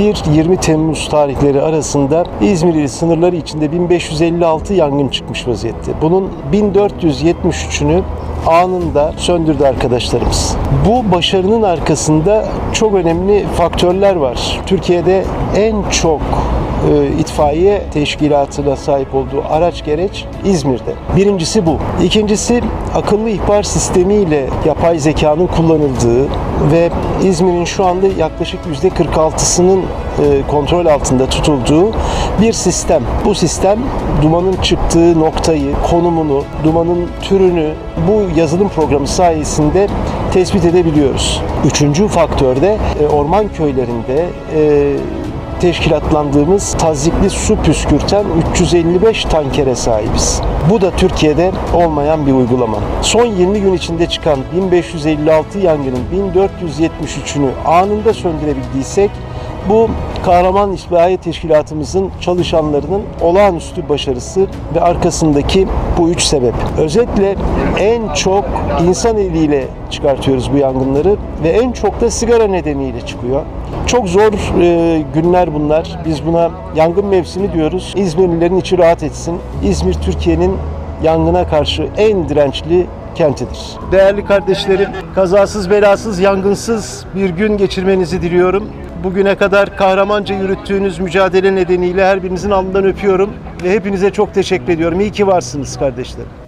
1-20 Temmuz tarihleri arasında İzmir ili sınırları içinde 1556 yangın çıkmış vaziyette. Bunun 1473'ünü anında söndürdü arkadaşlarımız. Bu başarının arkasında çok önemli faktörler var. Türkiye'de en çok e, itfaiye teşkilatına sahip olduğu araç gereç İzmir'de. Birincisi bu. İkincisi akıllı ihbar sistemiyle yapay zekanın kullanıldığı ve İzmir'in şu anda yaklaşık %46'sının e, kontrol altında tutulduğu bir sistem. Bu sistem dumanın çıktığı noktayı, konumunu, dumanın türünü bu yazılım programı sayesinde tespit edebiliyoruz. Üçüncü faktör de e, orman köylerinde e, teşkilatlandığımız tazikli su püskürten 355 tankere sahibiz. Bu da Türkiye'de olmayan bir uygulama. Son 20 gün içinde çıkan 1556 yangının 1473'ünü anında söndürebildiysek bu kahraman itfaiye teşkilatımızın çalışanlarının olağanüstü başarısı ve arkasındaki bu üç sebep. Özetle en çok insan eliyle çıkartıyoruz bu yangınları ve en çok da sigara nedeniyle çıkıyor. Çok zor e, günler bunlar. Biz buna yangın mevsimi diyoruz. İzmirlilerin içi rahat etsin. İzmir Türkiye'nin yangına karşı en dirençli kentidir. Değerli kardeşlerim, kazasız belasız, yangınsız bir gün geçirmenizi diliyorum. Bugüne kadar kahramanca yürüttüğünüz mücadele nedeniyle her birinizin alnından öpüyorum ve hepinize çok teşekkür ediyorum. İyi ki varsınız kardeşlerim.